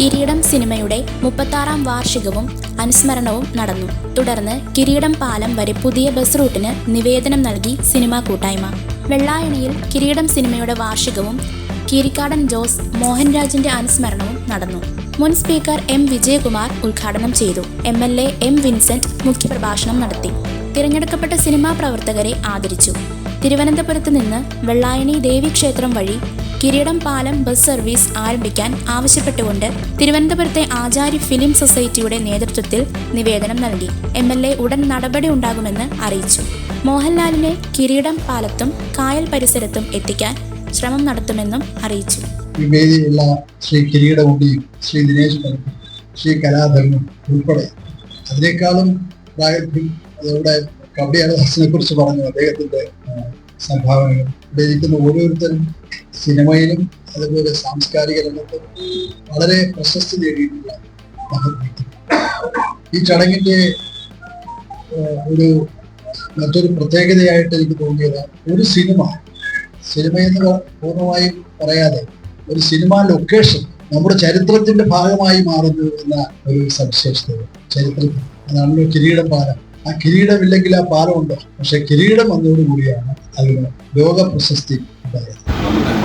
കിരീടം സിനിമയുടെ മുപ്പത്താറാം വാർഷികവും അനുസ്മരണവും നടന്നു. തുടർന്ന് കിരീടം പാലം വരെ പുതിയ ബസ് റൂട്ടിന് നിവേദനം നൽകി സിനിമാ കൂട്ടായ്മ. വെള്ളായണിയിൽ കിരീടം സിനിമയുടെ വാർഷികവും കീരിക്കാടൻ ജോസ് മോഹൻരാജിന്റെ അനുസ്മരണവും നടന്നു. മുൻ സ്പീക്കർ എം വിജയകുമാർ ഉദ്ഘാടനം ചെയ്തു. M L A M Vincent മുഖ്യപ്രഭാഷണം നടത്തി. തിരഞ്ഞെടുക്കപ്പെട്ട സിനിമാ പ്രവർത്തകരെ ആദരിച്ചു. തിരുവനന്തപുരത്ത് നിന്ന് വെള്ളായണി ദേവീക്ഷേത്രം വഴി കിരീടം പാലം ബസ് സർവീസ് ആരംഭിക്കാൻ ആവശ്യപ്പെട്ടുകൊണ്ട് തിരുവനന്തപുരത്തെ ആചാര്യ ഫിലിം സൊസൈറ്റിയുടെ നേതൃത്വത്തിൽ നിവേദനം നൽകി. എം എൽ എ ഉടൻ നടപടി ഉണ്ടാകുമെന്ന് അറിയിച്ചു. മോഹൻലാലിനെ കിരീടം പാലത്തും കായൽ പരിസരത്തും എത്തിക്കാൻ ശ്രമം നടത്തുമെന്നും അറിയിച്ചു. വേദിയിലുള്ള ശ്രീ കിരീടമുണ്ടിയും ശ്രീ ദിനേശ് ശ്രീ കലാധർമ്മം ഉൾപ്പെടെ അതിനേക്കാളും പ്രാഗൽഭ്യം കുറിച്ച് പറഞ്ഞു അദ്ദേഹത്തിന്റെ സംഭാവനകൾ ഇരിക്കുന്ന ഓരോരുത്തരും സിനിമയിലും അതുപോലെ സാംസ്കാരിക രംഗത്തും വളരെ പ്രശസ്തി നേടിയിട്ടുള്ള ഈ ചടങ്ങിന്റെ ഒരു മറ്റൊരു പ്രത്യേകതയായിട്ട് എനിക്ക് തോന്നിയത് ഒരു സിനിമ സിനിമ എന്ന് പൂർണമായും പറയാതെ ഒരു സിനിമ ലൊക്കേഷൻ നമ്മുടെ ചരിത്രത്തിന്റെ ഭാഗമായി മാറുന്നു എന്ന ഒരു സവിശേഷത ചരിത്രത്തിൽ അതാണല്ലോ കിരീടം പാലം. ആ കിരീടമില്ലെങ്കിൽ ആ പാലം പാലമുണ്ട്. പക്ഷെ കിരീടം വന്നതോടുകൂടിയാണ് അതിന് ലോക പ്രശസ്തി ഉണ്ടായത്.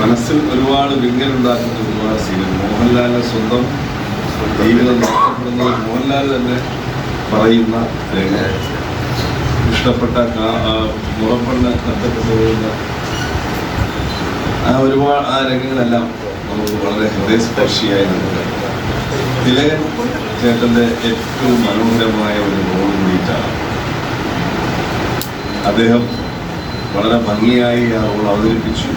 മനസ്സിൽ ഒരുപാട് വിങ്ങലുണ്ടാക്കുന്ന ഒരുപാട് സീനുകൾ മോഹൻലാലിന്റെ സ്വന്തം ജീവിതം നഷ്ടപ്പെടുന്നത് മോഹൻലാൽ തന്നെ പറയുന്ന ഇഷ്ടപ്പെട്ട മുറപ്പെണ്ണ് നഷ്ടപ്പെട്ടു പോകുന്ന ആ ഒരുപാട് ആ രംഗങ്ങളെല്ലാം നമുക്ക് വളരെ ഹൃദയസ്പർശിയായി നമുക്ക് തിലകൻ ചേട്ടന്റെ ഏറ്റവും മനോഹരമായ ഒരു റോൾ കൂടിയിട്ടാണ്. അദ്ദേഹം വളരെ ഭംഗിയായി ആ റോൾ അവതരിപ്പിച്ചു.